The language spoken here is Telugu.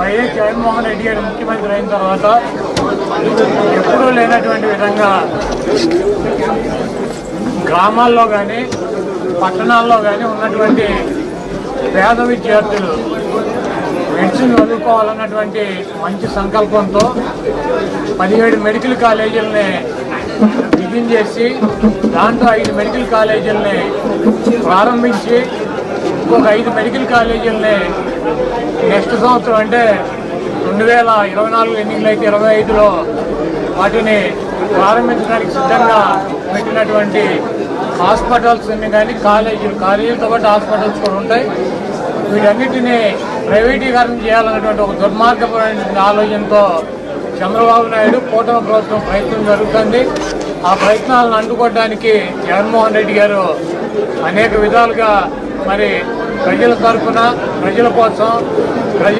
వైఎస్ జగన్మోహన్ రెడ్డి గారు ముఖ్యమంత్రి అయిన తర్వాత ఎప్పుడూ లేనటువంటి విధంగా గ్రామాల్లో కానీ పట్టణాల్లో కానీ ఉన్నటువంటి పేద విద్యార్థులు మెడిసిన్ చదువుకోవాలన్నటువంటి మంచి సంకల్పంతో పదిహేడు మెడికల్ కాలేజీలని బిగిన్ చేసి దాంట్లో ఐదు మెడికల్ కాలేజీలని ప్రారంభించి ఇంకొక ఐదు మెడికల్ కాలేజీలని నెక్స్ట్ సంవత్సరం అంటే రెండు వేల ఇరవై నాలుగు ఎన్నికలు అయితే ఇరవై ఐదులో వాటిని ప్రారంభించడానికి సిద్ధంగా పెట్టినటువంటి హాస్పిటల్స్ కానీ కాలేజీలు కాలేజీలతో పాటు హాస్పిటల్స్ కూడా ఉంటాయి. వీటన్నిటినీ ప్రైవేటీకరణ చేయాలన్నటువంటి ఒక దుర్మార్గపరమైన ఆలోచనతో చంద్రబాబు నాయుడు కూటమి ప్రభుత్వం ప్రయత్నం జరుగుతుంది. ఆ ప్రయత్నాలను అడ్డుకోవడానికి జగన్మోహన్ రెడ్డి గారు అనేక విధాలుగా మరి ప్రజల తరఫున ప్రజల కోసం ప్రజ